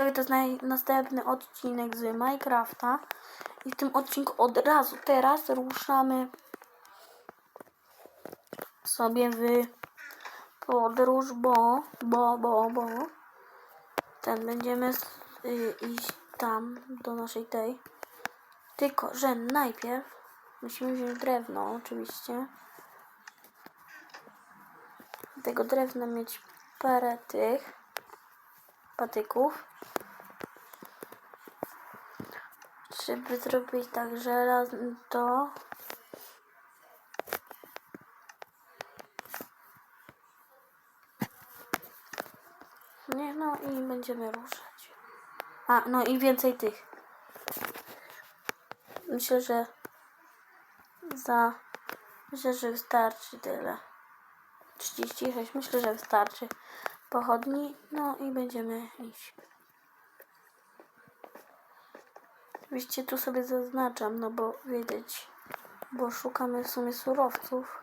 To jest następny odcinek z Minecrafta. I w tym odcinku od razu teraz ruszamy sobie w podróż, bo, bo, bo, bo ten będziemy y, iść tam do naszej tej. Tylko, że najpierw musimy wziąć drewno, oczywiście. Tego drewna mieć parę tych patyków. Żeby zrobić tak żelazny to Nie, no i będziemy ruszać. A, no i więcej tych. Myślę, że za... Myślę, że wystarczy tyle. 36, myślę, że wystarczy. Pochodni, no i będziemy iść. Oczywiście tu sobie zaznaczam, no bo wiedzieć, bo szukamy w sumie surowców.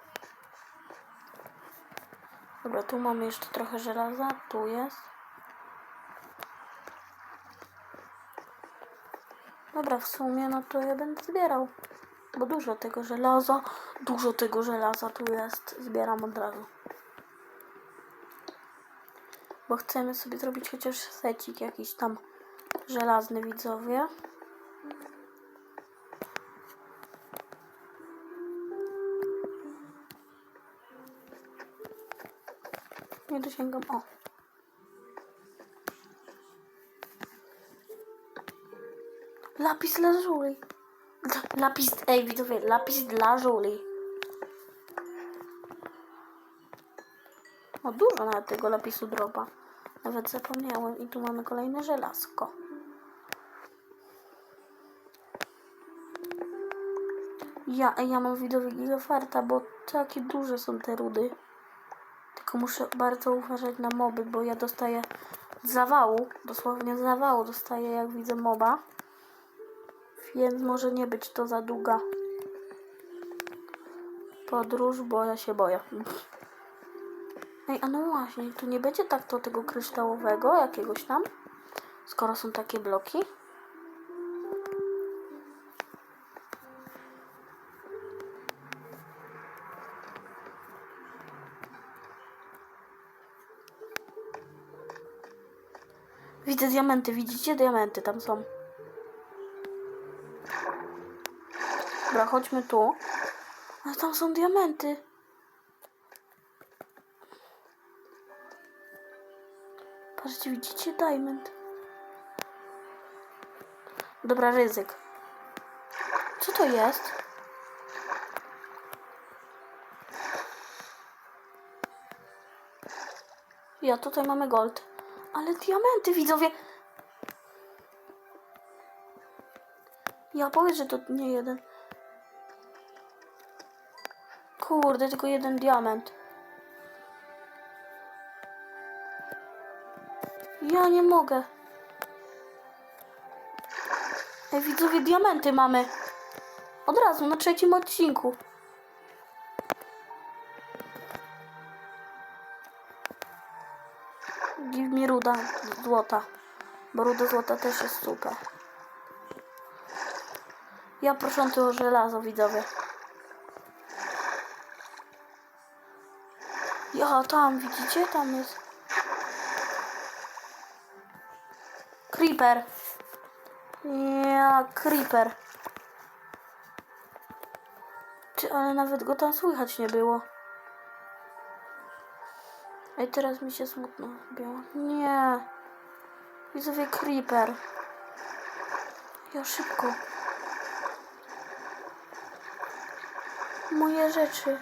Dobra, tu mamy jeszcze trochę żelaza, tu jest. Dobra, w sumie no to ja będę zbierał. Bo dużo tego żelaza, dużo tego żelaza tu jest. Zbieram od razu. Bo chcemy sobie zrobić chociaż secik jakiś tam żelazny widzowie. Nie dosięgam. O. Lapis lazuli. Lapis, ej widzowie, lapis dla żuli. O, dużo nawet tego lapisu dropa. Nawet zapomniałem. I tu mamy kolejne żelazko. Ja, ja mam widzowie gigafarta, bo takie duże są te rudy. Tylko muszę bardzo uważać na moby, bo ja dostaję zawału, dosłownie zawału dostaję jak widzę moba. Więc może nie być to za długa podróż, bo ja się boję. Ej, a no właśnie, tu nie będzie tak to tego kryształowego jakiegoś tam, skoro są takie bloki. Widzę diamenty, widzicie? Diamenty tam są. Dobra, chodźmy tu. A tam są diamenty. Widzicie? Diamond. Dobra, ryzyk. Co to jest? Ja, tutaj mamy gold. Ale diamenty, widzowie. Ja powiedz, że to nie jeden. Kurde, tylko jeden diament. Ja nie mogę. Ej, widzowie, diamenty mamy. Od razu, na trzecim odcinku. Give mi ruda złota. Bo ruda złota też jest super. Ja proszę tu o żelazo, widzowie. Ja, tam, widzicie? Tam jest. Creeper. Ja, creeper. Czy, ale nawet go tam słychać nie było. Ej, teraz mi się smutno zrobiło. Nie. Widzowie, creeper. Ja szybko. Moje rzeczy.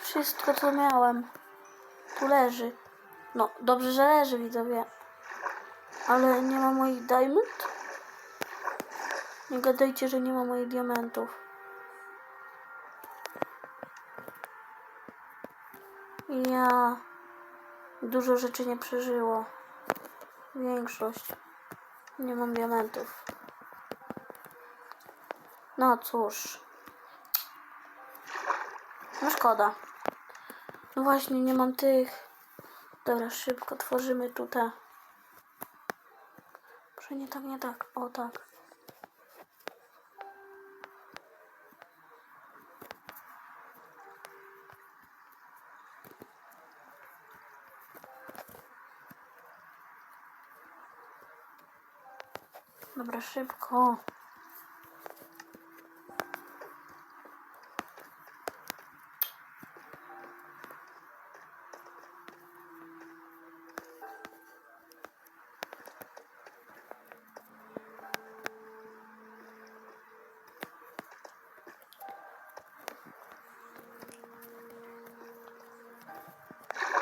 Wszystko, co miałem. Tu leży. No, dobrze, że leży, widzowie. Ale nie ma moich diamond? Nie gadajcie, że nie ma moich diamentów. Ja... Dużo rzeczy nie przeżyło. Większość. Nie mam diamentów. No cóż. No szkoda. No właśnie, nie mam tych. Dobra, szybko tworzymy tutaj. Może nie tak, nie tak. O tak. Dobra, szybko.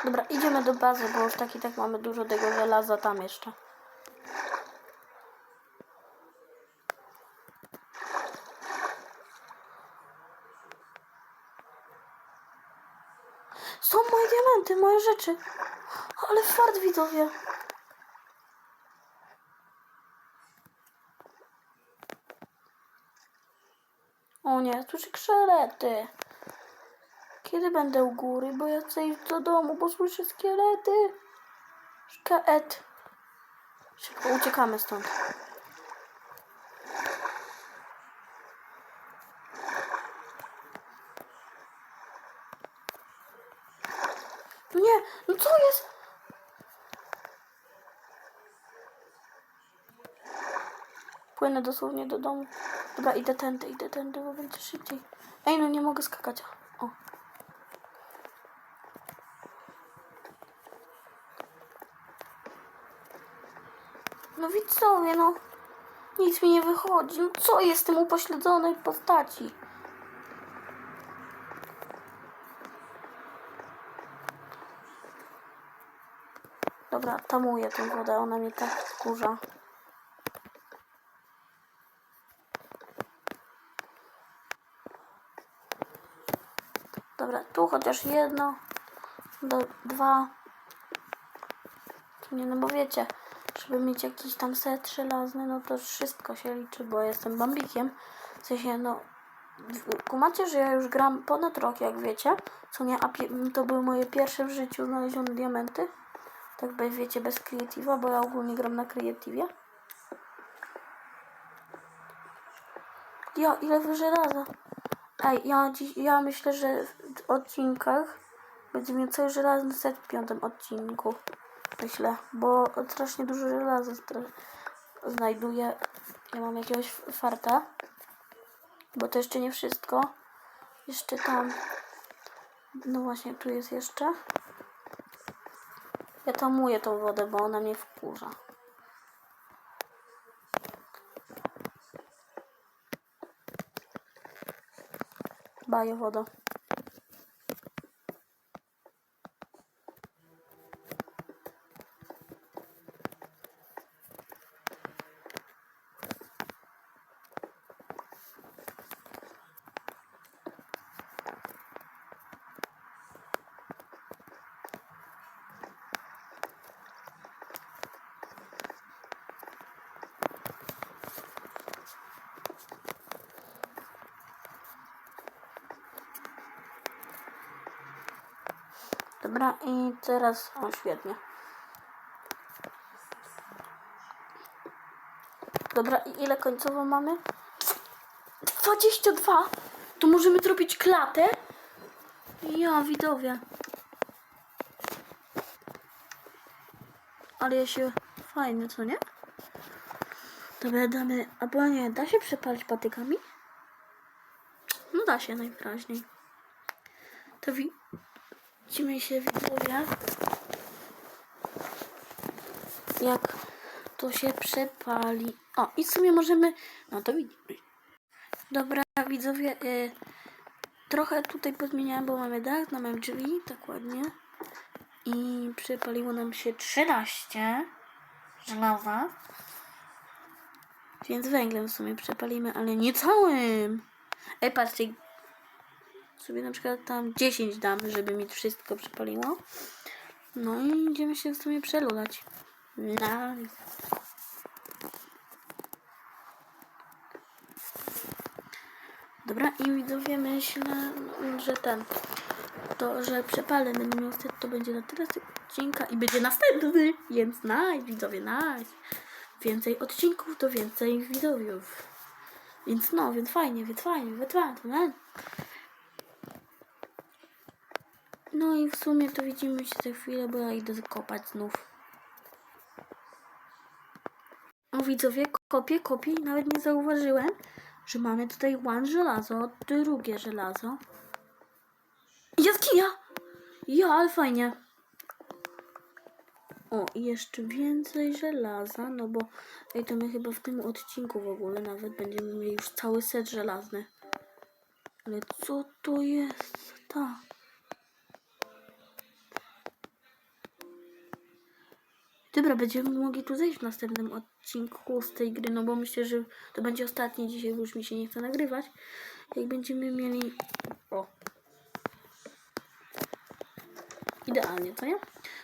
Dobra, idziemy do bazy, bo już tak i tak mamy dużo tego żelaza tam jeszcze. Są moje diamenty, moje rzeczy. Ale fart widzowie. O nie, słyszę krzelety. Kiedy będę u góry? Bo ja chcę iść do domu, bo słyszę szkielety. Szkaet. Szybko uciekamy stąd. Nie, no co jest? Płynę dosłownie do domu. Dobra, idę tędy, idę tędy, bo będzie szybciej. Ej, no nie mogę skakać. O. No widzowie, no. Nic mi nie wychodzi. No co jest w tym upośledzonej postaci? Dobra, tamuję tę wodę, ona mnie tak wkurza. Dobra, tu chociaż jedno, do, dwa. Nie, no bo wiecie, żeby mieć jakiś tam set żelazny, no to wszystko się liczy, bo jestem bambikiem. W sensie, no, kumacie, że ja już gram ponad rok, jak wiecie. Co nie, a to były moje pierwsze w życiu znalezione diamenty. Tak by wiecie, bez creative'a, bo ja ogólnie gram na creative'ie. Ja, ile wy żelaza? Ej, ja, ja myślę, że w odcinkach będzie miał cały żelazny set w piątym odcinku. Myślę, bo strasznie dużo żelaza znajduję. Ja mam jakiegoś farta. Bo to jeszcze nie wszystko. Jeszcze tam. No właśnie, tu jest jeszcze. Ja tamuję tą wodę, bo ona mnie wkurza. Baję wodą. Dobra, i teraz, o świetnie. Dobra, i ile końcowo mamy? 22! To możemy zrobić klatę? Ja, widowie. Ale ja się... Fajne, co nie? Dobra, damy... Albo nie, da się przepalić patykami? No da się najwyraźniej. To wi... Widzimy się widzowie. Jak to się przepali. O, i w sumie możemy. No to widzimy. Dobra, widzowie. Y, trochę tutaj pozmieniałem, bo mamy dach, no mamy drzwi, tak ładnie. I przepaliło nam się 13 żelaza. Więc węglem w sumie przepalimy, ale nie całym. Ej, patrzcie, sobie na przykład tam 10 damy, żeby mi wszystko przypaliło. No i idziemy się w sumie przelulać. Nice. Dobra, i widzowie myślę, że ten, to, że przepalę miał wtedy, to będzie na tyle odcinka i będzie następny, więc nice, widzowie, nice. więcej odcinków, to więcej widzów. Więc no, więc fajnie, więc fajnie, więc fajnie. No. No i w sumie to widzimy się za chwilę, bo ja idę zakopać znów. O widzowie, kopię, kopię i nawet nie zauważyłem, że mamy tutaj one żelazo, drugie żelazo. Jaskinia! Ja, ale fajnie. O, i jeszcze więcej żelaza, no bo ej, to my chyba w tym odcinku w ogóle nawet będziemy mieli już cały set żelazny. Ale co to jest? Ta. Dobra, będziemy mogli tu zejść w następnym odcinku z tej gry, no bo myślę, że to będzie ostatni dzisiaj, bo już mi się nie chce nagrywać. Jak będziemy mieli... O. Idealnie, co nie?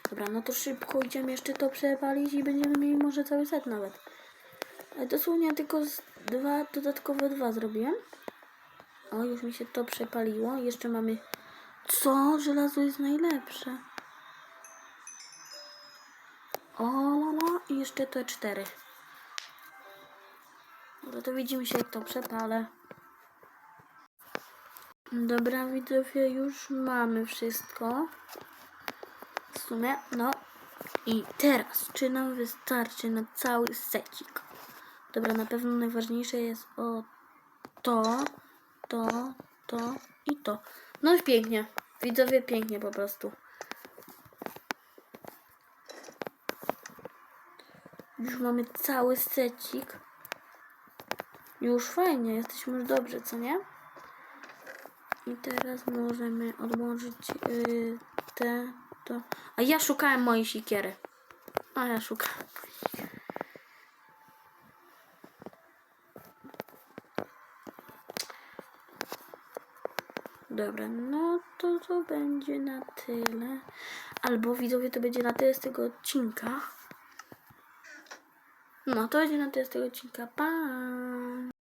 Dobra, no to szybko idziemy jeszcze to przepalić i będziemy mieli może cały set nawet. Dosłownie tylko dwa, dodatkowe dwa zrobiłem. O, już mi się to przepaliło. Jeszcze mamy... Co? Żelazo jest najlepsze. O, la, la. I jeszcze te cztery. Dobra, to widzimy się jak to przepalę. Dobra, widzowie, już mamy wszystko. W sumie, no. I teraz, czy nam wystarczy na cały secik? Dobra, na pewno najważniejsze jest o to, to, to i to. No już pięknie. Widzowie, pięknie po prostu. Już mamy cały secik. Już fajnie, jesteśmy już dobrze, co nie? I teraz możemy odłożyć yy, te, to. A ja szukałem mojej sikiery. A ja szukałem. Dobra, no to to będzie na tyle. Albo widzowie to będzie na tyle z tego odcinka. No to będzie na tyle z tego odcinka. Pa!